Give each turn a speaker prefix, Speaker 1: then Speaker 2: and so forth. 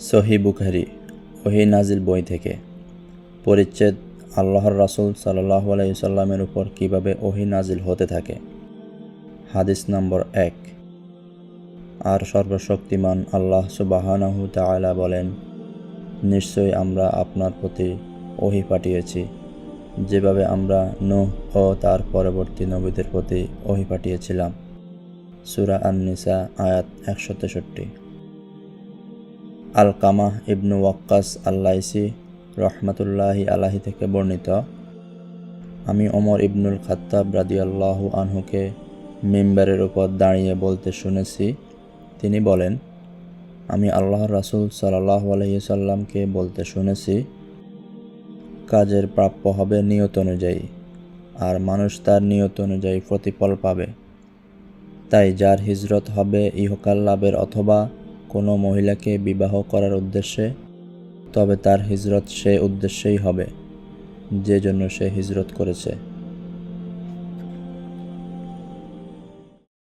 Speaker 1: সহি বুখারি ওহি নাজিল বই থেকে। পরিচ্ছেদ আল্লাহর রাসুল সাল্লাহ আলাইসাল্লামের উপর কীভাবে ওহি নাজিল হতে থাকে। হাদিস নম্বর এক। আর সর্বশক্তিমান আল্লাহ সুবাহানাহু তাআলা বলেন, নিশ্চয়ই আমরা আপনার প্রতি ওহি পাঠিয়েছি। যেভাবে আমরা নূহ ও তার পরবর্তী নবীদের প্রতি ওহি পাঠিয়েছিলাম। সুরা আন-নিসা আয়াত একশো তেষট্টি। আল কামাহ ইবনু ওয়াক্কাস আল্লাইসি রহমাতুল্লাহি আলাহি থেকে বর্ণিত। আমি ওমর ইবনুল খাত্তাব রাদিয়াল্লাহু আনহুকে মেম্বারের উপর দাঁড়িয়ে বলতে শুনেছি। তিনি বলেন, আমি আল্লাহর রাসূল সাল্লাহ আলহিসাল্লামকে বলতে শুনেছি, কাজের প্রাপ্য হবে নিয়ত অনুযায়ী, আর মানুষ তার নিয়ত অনুযায়ী প্রতিফল পাবে। তাই যার হিজরত হবে ইহকাল লাভের অথবা কোনো মহিলাকে বিবাহ করার উদ্দেশ্যে, তবে তার হিজরত সে উদ্দেশ্যেই হবে, যে জন্য সে হিজরত করেছে।